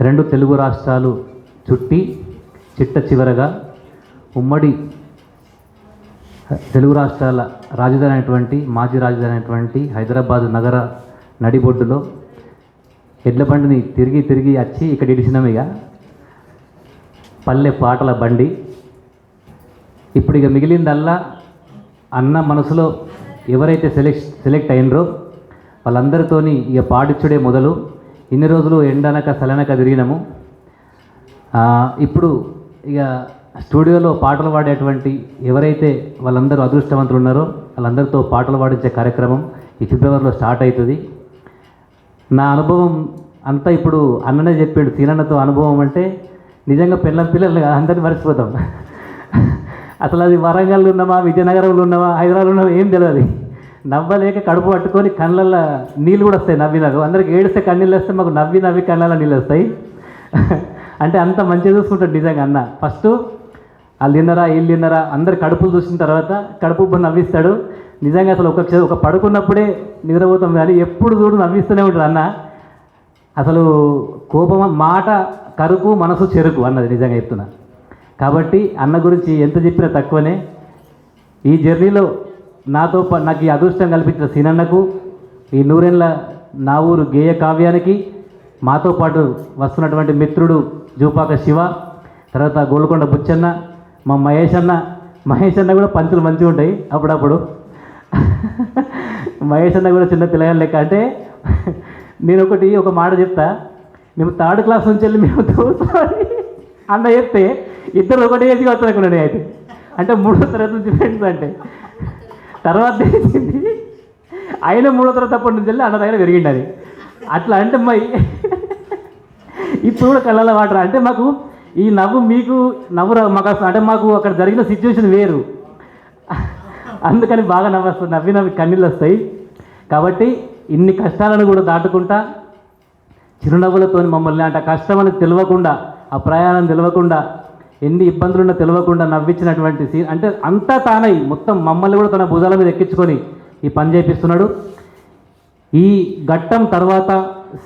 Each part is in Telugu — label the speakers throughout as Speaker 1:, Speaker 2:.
Speaker 1: రెండు తెలుగు రాష్ట్రాలు చుట్టి చిట్ట చివరగా ఉమ్మడి తెలుగు రాష్ట్రాల రాజధాని అయినటువంటి మాజీ రాజధాని అయినటువంటి హైదరాబాద్ నగర నడిబొడ్డులో ఎడ్ల బండిని తిరిగి తిరిగి వచ్చి ఇక్కడ ఇడిచినాం ఇక. పల్లె పాటల బండి. ఇప్పుడు ఇక మిగిలిందల్లా అన్న మనసులో ఎవరైతే సెలెక్ట్ సెలెక్ట్ అయినరో వాళ్ళందరితోని ఇక పాటించుడే మొదలు. ఇన్ని రోజులు ఎండనక సలనక తిరిగినాము. ఇప్పుడు ఇక స్టూడియోలో పాటలు పాడేటువంటి ఎవరైతే వాళ్ళందరూ అదృష్టవంతులు ఉన్నారో వాళ్ళందరితో పాటలు పాడించే కార్యక్రమం ఈ ఫిబ్రవరిలో స్టార్ట్ అవుతుంది. నా అనుభవం అంతా ఇప్పుడు అన్ననే చెప్పాడు. తీనన్నతో అనుభవం అంటే నిజంగా పిల్ల పిల్లలు అందరినీ మర్చిపోతాం. అసలు అది వరంగల్ ఉన్నామా విజయనగరంలో ఉన్నామా హైదరాబాద్ ఉన్నామా ఏం తెలియదు నవ్వలేక కడుపు పట్టుకొని కళ్ళల్లో నీళ్ళు కూడా వస్తాయి నవ్వి నాకు అందరికి ఏడిస్తే కన్నీళ్ళు వస్తే మాకు నవ్వి నవ్వి కళ్ళల్లో నీళ్ళు వస్తాయి. అంటే అంత మంచిగా చూసుకుంటాడు నిజంగా అన్న. ఫస్ట్ వాళ్ళు తిన్నరా వీళ్ళు తిన్నరా అందరు కడుపులు చూసిన తర్వాత కడుపు నవ్విస్తాడు. నిజంగా అసలు ఒక ఒక పడుకున్నప్పుడే నిద్రపోతాం కానీ ఎప్పుడు చూడు నవ్విస్తూనే ఉంటాడు అన్న. అసలు కోపం మాట కరుకు మనసు చెరుకు అన్నది నిజంగా చెప్తున్నా. కాబట్టి అన్న గురించి ఎంత చెప్పినా తక్కువనే. ఈ జర్నీలో నాతో నాకు ఈ అదృష్టం కల్పించిన సినన్నకు ఈ నూరెన్ల నా ఊరు గేయ కావ్యానికి మాతో పాటు వస్తున్నటువంటి మిత్రుడు జూపాక శివ తర్వాత గోల్కొండ బుచ్చన్న మా మహేష్ అన్న మహేష్ అన్న కూడా పంచులు మంచిగా ఉంటాయి అప్పుడప్పుడు. మహేష్ అన్న కూడా చిన్న పిల్లగాళ్ళ లెక్క. అంటే నేను ఒకటి ఒక మాట చెప్తా. మేము థర్డ్ క్లాస్ నుంచి వెళ్ళి మేము దోస్తామని అన్న చెప్తే ఇద్దరు ఒకటే ఏజ్గా వస్తారనుకున్నాను అయితే అంటే మూడో తరగతి నుంచి ఫ్రెండ్స్ అంటే. తర్వాత తెలిసింది ఆయన మూడో తరగతి అప్పటి నుంచి వెళ్ళి అన్న దగ్గర పెరిగిండి అది. అట్లా అంటే మరి ఇప్పుడు కూడా కళ్ళలో వాటర్? అంటే మాకు ఈ నవ్వు మీకు నవ్వు మాకు అసలు అంటే మాకు అక్కడ జరిగిన సిచ్యువేషన్ వేరు. అందుకని బాగా నవ్వు నవ్వి నవ్వి కన్నీళ్ళు వస్తాయి. కాబట్టి ఇన్ని కష్టాలను కూడా దాటుకుంటా చిరునవ్వులతో మమ్మల్ని అంటే కష్టం అని తెలియకుండా ఆ ప్రయాణం తెలియకుండా ఎన్ని ఇబ్బందులున్నా తెలియకుండా నవ్వించినటువంటి సీ అంటే అంతా తానై మొత్తం మమ్మల్ని కూడా తన భుజాల మీద ఎక్కించుకొని ఈ పని చేపిస్తున్నాడు. ఈ ఘట్టం తర్వాత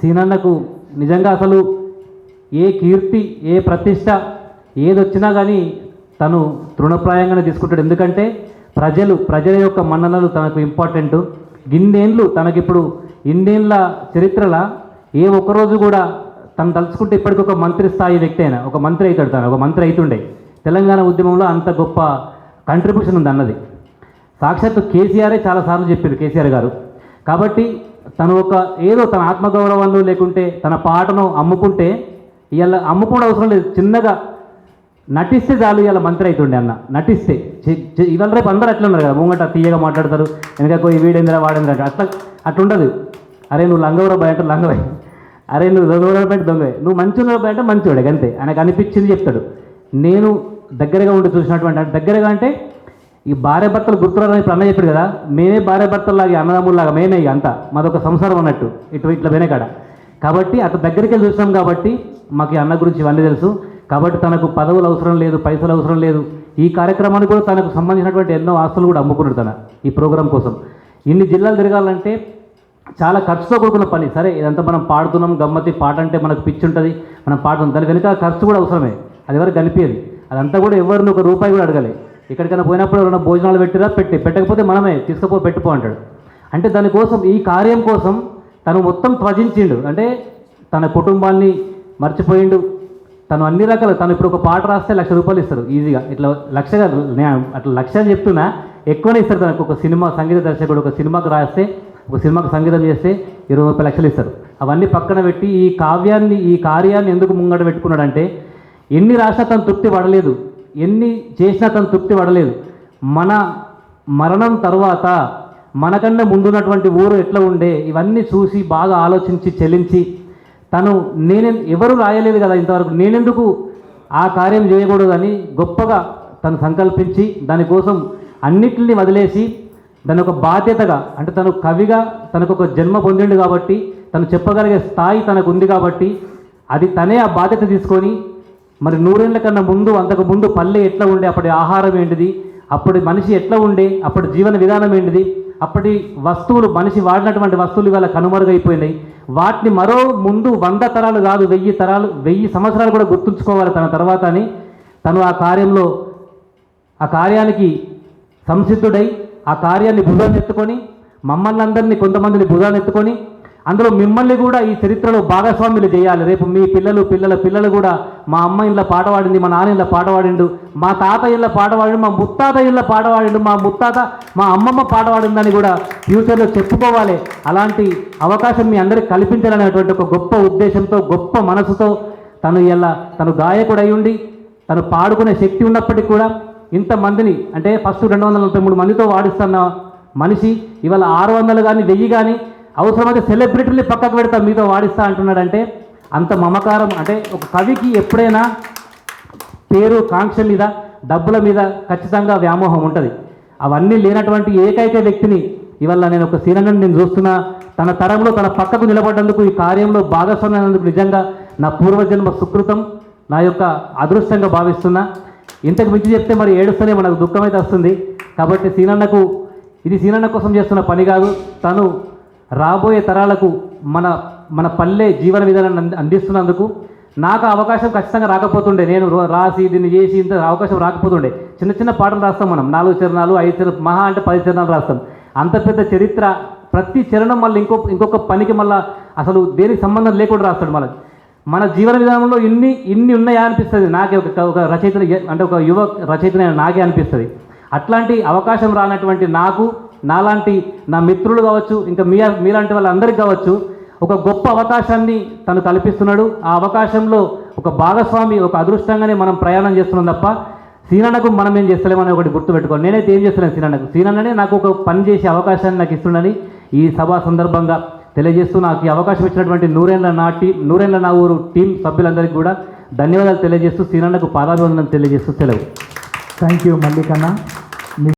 Speaker 1: సీనన్నకు నిజంగా అసలు ఏ కీర్తి ఏ ప్రతిష్ట ఏదొచ్చినా కానీ తను తృణప్రాయంగానే తీసుకుంటాడు. ఎందుకంటే ప్రజలు ప్రజల యొక్క మన్ననలు తనకు ఇంపార్టెంట్ గిన్నేళ్ళు తనకిప్పుడు ఇన్నేళ్ళ చరిత్రల ఏ ఒక్కరోజు కూడా తను తలుచుకుంటే ఇప్పటికి ఒక మంత్రి స్థాయి వ్యక్తి అయినా ఒక మంత్రి అవుతాడు తను ఒక మంత్రి అవుతుండే. తెలంగాణ ఉద్యమంలో అంత గొప్ప కంట్రిబ్యూషన్ ఉంది అన్నది. సాక్షాత్తు కేసీఆరే చాలాసార్లు చెప్పారు కేసీఆర్ గారు. కాబట్టి తను ఒక ఏదో తన ఆత్మగౌరవాన్ని లేకుంటే తన పాటను అమ్ముకుంటే ఇవాళ అమ్ముకోవడం అవసరం లేదు. చిన్నగా నటిస్తే చాలు ఇలా మంత్రి అవుతుండే అన్న. నటిస్తే. ఇవాళ రేపు అందరూ అట్లా ఉన్నారు కదా. ముంగట తీయగా మాట్లాడతారు వెనక పోయి వీడేందిరా వాడేందిరా అట్లా అట్లా ఉండదు అరే నువ్వు లంగవరా భయ అంటే లంగవై అరే నువ్వు దొంగ బాయ్ నువ్వు మంచి అంటే మంచివాడే అంతే ఆయనకు అనిపించింది చెప్తాడు. నేను దగ్గరగా ఉండి చూసినటువంటి అంటే దగ్గరగా అంటే ఈ భార్య భర్తలు గుర్తురాలని ఇప్పుడు అన్న చెప్పాడు కదా మేమే భార్య భర్తల్లాగా అన్నదమ్ముల్లాగా మేమే అంతా. మాదొక సంసారం అన్నట్టు ఇటు ఇట్లా వెనకడ. కాబట్టి అతను దగ్గరికి వెళ్ళి చూసాం కాబట్టి మాకు అన్న గురించి ఇవన్నీ తెలుసు. కాబట్టి తనకు పదవులు అవసరం లేదు పైసలు అవసరం లేదు. ఈ కార్యక్రమానికి కూడా తనకు సంబంధించినటువంటి ఎన్నో ఆస్తులు కూడా అమ్ముకున్నాడు తన ఈ ప్రోగ్రాం కోసం. ఇన్ని జిల్లాలు తిరగాలంటే చాలా ఖర్చుతో కూడుకున్న పని. సరే ఇదంతా మనం పాడుతున్నాం గమ్మతి పాట అంటే మనకు పిచ్చి ఉంటుంది మనం పాడుతున్నాం. దాని వెనుక ఖర్చు కూడా అవసరమే. అది ఎవరు కనిపించదు. అదంతా కూడా ఎవరిని ఒక రూపాయి కూడా అడగాలి. ఎక్కడికైనా పోయినప్పుడు ఎవరైనా భోజనాలు పెట్టిరా? పెట్టి. పెట్టకపోతే మనమే తీసుకుపో పెట్టుకో అంటాడు. అంటే దానికోసం ఈ కార్యం కోసం తను మొత్తం త్వజించిండు. అంటే తన కుటుంబాన్ని మర్చిపోయిండు. తను అన్ని రకాల తను ఇప్పుడు ఒక పాట రాస్తే లక్ష రూపాయలు ఇస్తారు ఈజీగా. ఇట్లా లక్ష నేను అట్లా లక్ష చెప్తున్నా ఎక్కువనే ఇస్తారు తనకు. ఒక సినిమా సంగీత దర్శకుడు ఒక సినిమాకు రాస్తే ఒక సినిమాకు సంగీతం చేస్తే ఇరవై ముప్పై లక్షలు ఇస్తారు. అవన్నీ పక్కన పెట్టి ఈ కావ్యాన్ని ఈ కార్యాన్ని ఎందుకు ముంగట పెట్టుకున్నాడంటే ఎన్ని రాసినా తను తృప్తి పడలేదు. ఎన్ని చేసినా తను తృప్తి పడలేదు. మన మరణం తర్వాత మనకన్నా ముందున్నటువంటి ఊరు ఎట్లా ఉండే ఇవన్నీ చూసి బాగా ఆలోచించి చెల్లించి తను నేనే ఎవరు రాయలేదు కదా ఇంతవరకు. నేనెందుకు ఆ కార్యం చేయకూడదని గొప్పగా తను సంకల్పించి దానికోసం అన్నిటిని వదిలేసి దాని ఒక బాధ్యతగా అంటే తను కవిగా తనకు ఒక జన్మ పొందిండు కాబట్టి తను చెప్పగలిగే స్థాయి తనకు ఉంది కాబట్టి అది తనే ఆ బాధ్యత తీసుకొని మరి నూరేళ్ళ కన్నా ముందు అంతకు ముందు పల్లె ఎట్లా ఉండే అప్పటి ఆహారం ఏంటిది అప్పటి మనిషి ఎట్లా ఉండే అప్పటి జీవన విధానం ఏంటిది అప్పటి వస్తువులు మనిషి వాడినటువంటి వస్తువులు ఇవాళ కనుమరుగైపోయినాయి. వాటిని మరో ముందు వంద తరాలు కాదు వెయ్యి తరాలు వెయ్యి సంవత్సరాలు కూడా గుర్తుంచుకోవాలి తన తర్వాత అని తను ఆ కార్యంలో ఆ కార్యానికి సంసిద్ధుడై ఆ కార్యాన్ని భుజాన్ని ఎత్తుకొని మమ్మల్ని అందరినీ కొంతమందిని భుజాన్ని ఎత్తుకొని అందులో మిమ్మల్ని కూడా ఈ చరిత్రలో భాగస్వాములు చేయాలి. రేపు మీ పిల్లలు పిల్లల పిల్లలు కూడా మా అమ్మ ఇళ్ళ పాట పాడింది మా నాన్న ఇళ్ళ పాట పాడిండు మా తాత ఇళ్ళ పాట పాడిండు మా ముత్తాత ఇళ్ళ పాట పాడిండు మా ముత్తాత మా అమ్మమ్మ పాట పాడిందని కూడా ఫ్యూచర్లో చెప్పుకోవాలి. అలాంటి అవకాశం మీ అందరికి కల్పించాలనేటువంటి ఒక గొప్ప ఉద్దేశంతో గొప్ప మనసుతో తను ఇలా తను గాయకుడై ఉండి తను పాడుకునే శక్తి ఉన్నప్పటికీ కూడా ఇంతమందిని అంటే ఫస్ట్ రెండు వందల నలభై మూడు మందితో వాడిస్తున్న మనిషి ఇవాళ ఆరు వందలు కానీ వెయ్యి కానీ అవసరమైతే సెలబ్రిటీని పక్కకు పెడతా మీతో వాడిస్తా అంటున్నాడంటే అంత మమకారం అంటే ఒక కవికి ఎప్పుడైనా పేరు కాంక్ష మీద డబ్బుల మీద ఖచ్చితంగా వ్యామోహం ఉంటుంది. అవన్నీ లేనటువంటి ఏకైక వ్యక్తిని ఇవాళ నేను ఒక సీనను నేను చూస్తున్నా తన తరంలో తన పక్కకు నిలబడ్డందుకు ఈ కార్యంలో భాగస్వామ్యందుకు నిజంగా నా పూర్వజన్మ సుకృతం నా యొక్క అదృష్టంగా భావిస్తున్నా. ఇంతకు మించి చెప్తే మరి ఏడుస్తూనే మనకు దుఃఖం అయితే వస్తుంది. కాబట్టి సీనన్నకు ఇది సీనన్న కోసం చేస్తున్న పని కాదు. తను రాబోయే తరాలకు మన మన పల్లె జీవన విధానాన్ని అందిస్తున్నందుకు నాకు అవకాశం ఖచ్చితంగా రాకపోతుండే. నేను రాసి దీన్ని చేసి ఇంత అవకాశం రాకపోతుండే. చిన్న చిన్న పాటలు రాస్తాం మనం. నాలుగు చరణాలు ఐదు చరణాలు మహా అంటే పది చరణాలు రాస్తాం. అంత పెద్ద చరిత్ర ప్రతి చరణం మళ్ళీ ఇంకో ఇంకొక పనికి మళ్ళీ అసలు దేనికి సంబంధం లేకుండా రాస్తాడు మళ్ళీ మన జీవన విధానంలో ఇన్ని ఇన్ని ఉన్నాయా అనిపిస్తుంది. నాకే ఒక ఒక రచయిత అంటే ఒక యువ రచయితనే నాకే అనిపిస్తుంది. అట్లాంటి అవకాశం రానటువంటి నాకు నాలాంటి నా మిత్రులు కావచ్చు ఇంకా మీ మీలాంటి వాళ్ళందరికీ కావచ్చు ఒక గొప్ప అవకాశాన్ని తను కల్పిస్తున్నాడు. ఆ అవకాశంలో ఒక భాగస్వామి ఒక అదృష్టంగానే మనం ప్రయాణం చేస్తున్నాం తప్ప సీనన్నకు మనం ఏం చేస్తలేమని ఒకటి గుర్తుపెట్టుకోండి నేనైతే ఏం చేస్తున్నాను సీనన్నకు. సీనన్ననే నాకు ఒక పని చేసే అవకాశాన్ని నాకు ఇస్తుండని ఈ సభా సందర్భంగా తెలియజేస్తూ నాకు ఈ అవకాశం ఇచ్చినటువంటి నూరేళ్ళ నా టీం నూరేళ్ళ నా ఊరు టీం సభ్యులందరికీ కూడా ధన్యవాదాలు తెలియజేస్తూ సీనన్నకు పాదాభివందనం తెలియజేస్తూ సెలవు.
Speaker 2: Thank you మల్లికన్నా.